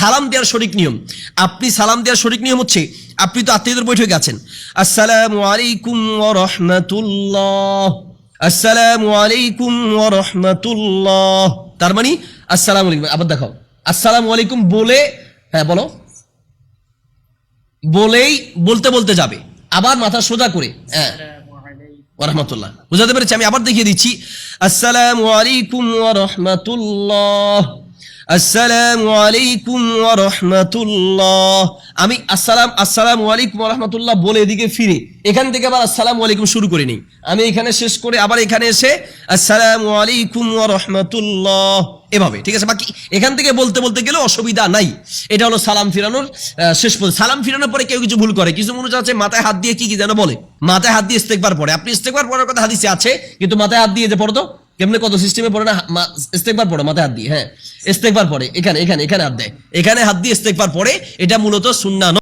সালাম দেওয়ার শরিক নিয়ম। আপনি সালাম দেওয়ার শরিক নিয়ম হচ্ছে আপনি তো আত্মীয়দের বৈঠকে আছেন আসসালামু আলাইকুম ওয়া রাহমাতুল্লাহ। আসসালামু আলাইকুম ওয়া রাহমাতুল্লাহ। তার মানে আসসালামু আলাইকুম। আবার দেখাও। আসসালামু আলাইকুম বলে হ্যাঁ বলো। বলেই বলতে বলতে যাবে। আবার মাথা সোজা করে হ্যাঁ। ওরহমতুল্লাহ বুঝাতে পেরেছি? আমি আবার দেখিয়ে দিচ্ছি। আসসালামু আলাইকুম ওয়া রাহমাতুল্লাহ। আসসালামু আলাইকুম ওয়া রাহমাতুল্লাহ। আমি আসসালাম আসসালামু আলাইকুম ওয়া রাহমাতুল্লাহ বলে এদিকে ফিরে। এখান থেকে আবার আসসালামু আলাইকুম শুরু করে নিই। আমি এখানে শেষ করে আবার এখানে এসে আসসালামু আলাইকুম ওয়া রাহমাতুল্লাহ এভাবে, ঠিক আছে? বাকি এখান থেকে বলতে বলতে গেলে অসুবিধা নাই। এটা হলো সালাম ফিরানোর শেষ পর্যন্ত। সালাম ফিরানোর পরে কেউ কিছু ভুল করে। কিছু মানুষ আছে, মাথায় হাত দিয়ে কি কি যেন বলে। মাথায় হাত দিয়ে ইস্তেকবার পড়ে। আপনি ইস্তেকবার পড়ার কথা হাদিসে আছে, কিন্তু মাথায় হাত দিয়ে যে পড়ো তো কেমনে কত সিস্টেমে পড়ে না? ইস্তেকবার পড়ে, মাথায় হাত দিয়ে হ্যাঁ। ইস্তেকবার পড়ে, এখানে এখানে এখানে হাত দেয়। এখানে হাত দিয়ে ইস্তেকবার পড়ে, এটা মূলত সুন্না নয়।